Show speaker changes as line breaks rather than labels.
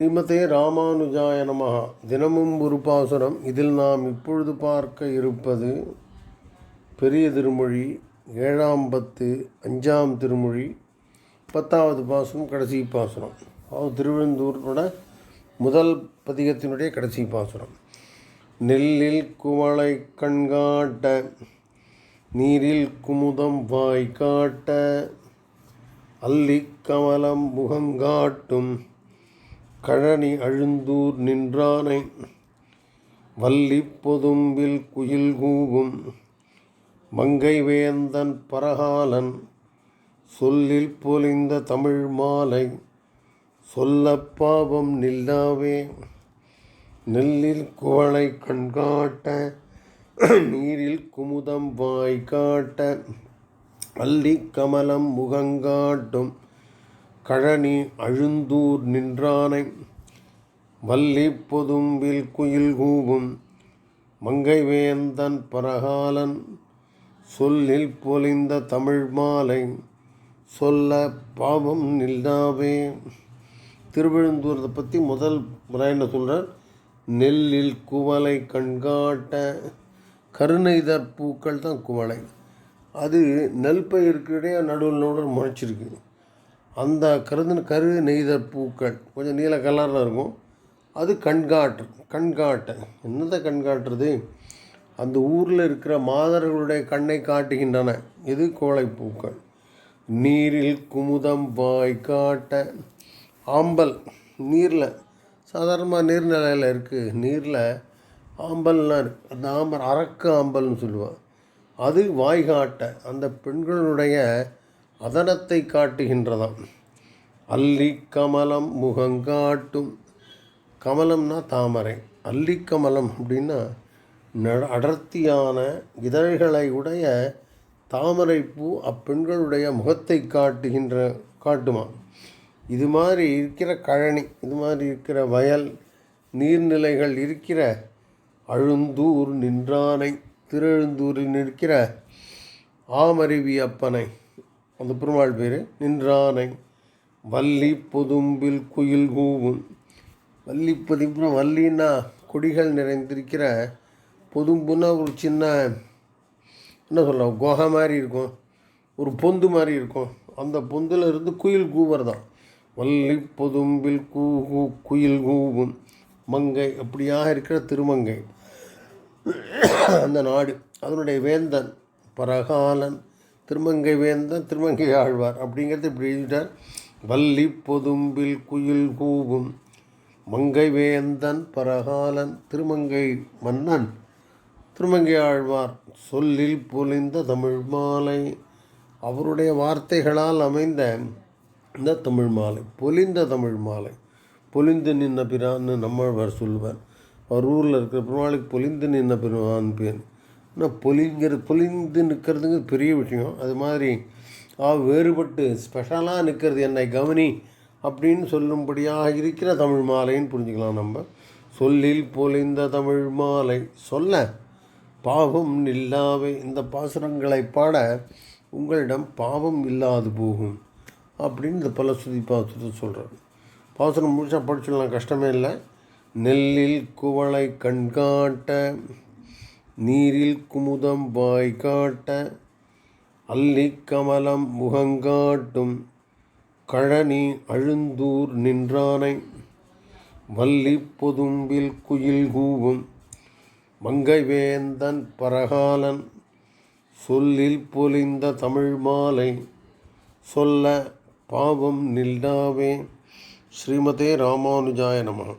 ஸ்ரீமதே ராமானுஜாய நமகா தினமும் ஒரு பாசுரம். இதில் நாம் இப்பொழுது பார்க்க இருப்பது பெரிய திருமொழி ஏழாம் பத்து அஞ்சாம் திருமொழி பத்தாவது பாசுரம் கடைசி பாசுரம். அதாவது திருவெந்தூரோட முதல் பதிகத்தினுடைய கடைசி பாசுரம். நெல்லில் குவளை கண்காட்ட நீரில் குமுதம் வாய் காட்ட அல்லிக் கமலம் முகங்காட்டும் கழனி அழுந்தூர் நின்றானை வள்ளி பொதும்பில் குயில் கூவும் மங்கை வேந்தன் பரகாலன் சொல்லில் பொலிந்த தமிழ் மாலை சொல்ல பாவம் நில்லாவே நெல்லில் குவளை கண்காட்ட நீரில் குமுதம் வாய் காட்ட அல்லி கமலம் முகங்காட்டும் கழனி அழுந்தூர் நின்றானை வள்ளி பொதும்பில் குயில் கூவும் மங்கை வேந்தன் பரகாலன் சொல்லில் பொலிந்த தமிழ் மாலை சொல்ல பாவம் நில்லாவே திருவெழுந்தூரத்தை பற்றி முதல் முறை என்ன சொல்கிறார் நெல்லில் குவளை கண்காட்ட கருணைதர் பூக்கள் தான் குவளை. அது நெல் பயிருக்கிடையே நடுவில் நடுவில் முளைச்சிருக்கு. அந்த கருது கரு நெய்த பூக்கள் கொஞ்சம் நீல கலரில் இருக்கும். அது கண்காட்டு கண்காட்டு. என்னத்தை கண்காட்டுறது? அந்த ஊரில் இருக்கிற மாதர்களுடைய கண்ணை காட்டுகின்றன. இது கோழைப்பூக்கள் நீரில் குமுதம் வாய் காட்ட. ஆம்பல் நீரில். சாதாரணமாக நீர்நிலையில் இருக்குது நீரில் ஆம்பல்லாம் இருக்குது அந்த ஆம்பல் அரக்கு ஆம்பல்னு சொல்லுவாள் அது வாய்காட்ட அந்த பெண்களுடைய அதனத்தை காட்டுகின்றதாம். அல்லி கமலம் முகங்காட்டும். கமலம்னா தாமரை. அல்லி கமலம் அப்படின்னா நட அடர்த்தியான இதழ்களை உடைய தாமரை பூ அப்பெண்களுடைய முகத்தை காட்டுகின்ற காட்டுமா இது மாதிரி இருக்கிற கழனி இது மாதிரி இருக்கிற வயல் நீர்நிலைகள் இருக்கிற அழுந்தூர் நின்றானை திருழுந்தூரில் நிற்கிற ஆமருவி அப்பனை அந்த பெருமாள் பேர் நின்றானை. வள்ளி பொதும்பில் குயில் கூவும். வள்ளி பதிப்புனா வள்ளின்னா கொடிகள் நிறைந்திருக்கிற பொதும்புன்னா ஒரு சின்ன என்ன சொல்லலாம் குகை மாதிரி இருக்கும். ஒரு பொந்து மாதிரி இருக்கும். அந்த பொந்தில் இருந்து குயில் கூவர் தான் வள்ளி பொதும்பில் கூ கூ குயில் கூவும். மங்கை அப்படியாக இருக்கிற திருமங்கை. அந்த நாடு அதனுடைய வேந்தன் பரகாலன். திருமங்கை வேந்தன் திருமங்கை ஆழ்வார் அப்படிங்கிறது இப்படி எழுதிட்டார். வள்ளி பொதும்பில் குயில் கூவும் மங்கை வேந்தன் பரகாலன் திருமங்கை மன்னன் திருமங்கை ஆழ்வார் சொல்லில் பொலிந்த தமிழ் மாலை. அவருடைய வார்த்தைகளால் அமைந்த இந்த தமிழ் மாலை பொலிந்த தமிழ் மாலை. பொலிந்து நின்ன பிரான்னு நம்மழ்வார் சொல்லுவார். அவர் ஊரில் இருக்கிற பெருமாளுக்கு பொலிந்து நின்ன பிரான் பேர் ஆனால் பொலிங்கிற பொலிந்து நிற்கிறதுங்க பெரிய விஷயம். அது மாதிரி ஆ வேறுபட்டு ஸ்பெஷலாக நிற்கிறது என்னை கவனி அப்படின்னு சொல்லும்படியாக இருக்கிற தமிழ் மாலைன்னு புரிஞ்சுக்கலாம் நம்ம. சொல்லில் பொலிந்த தமிழ் மாலை. சொல்ல பாவம் இல்லாவே இந்த பாசுரங்களை பாட உங்களிடம் பாவம் இல்லாது போகும் அப்படின்னு இந்த பலஸ்ருதி பாசுரத்தை சொல்கிறார் பாசுரம் முழுசாக படிச்சிடலாம் கஷ்டமே இல்லை. நெல்லில் குவளை கண்காட்ட நீரில் குமுதம் வாய் காட்ட அல்லிக்கமலம் முகங்காட்டும் கழனி அழுந்தூர் நின்றானை வள்ளி பொதும்பில் குயில் கூவும் மங்கைவேந்தன் பரகாலன் சொல்லில் பொலிந்த தமிழ் மாலை சொல்ல பாவம் நில்லாவே ஸ்ரீமதே ராமானுஜாய நமः.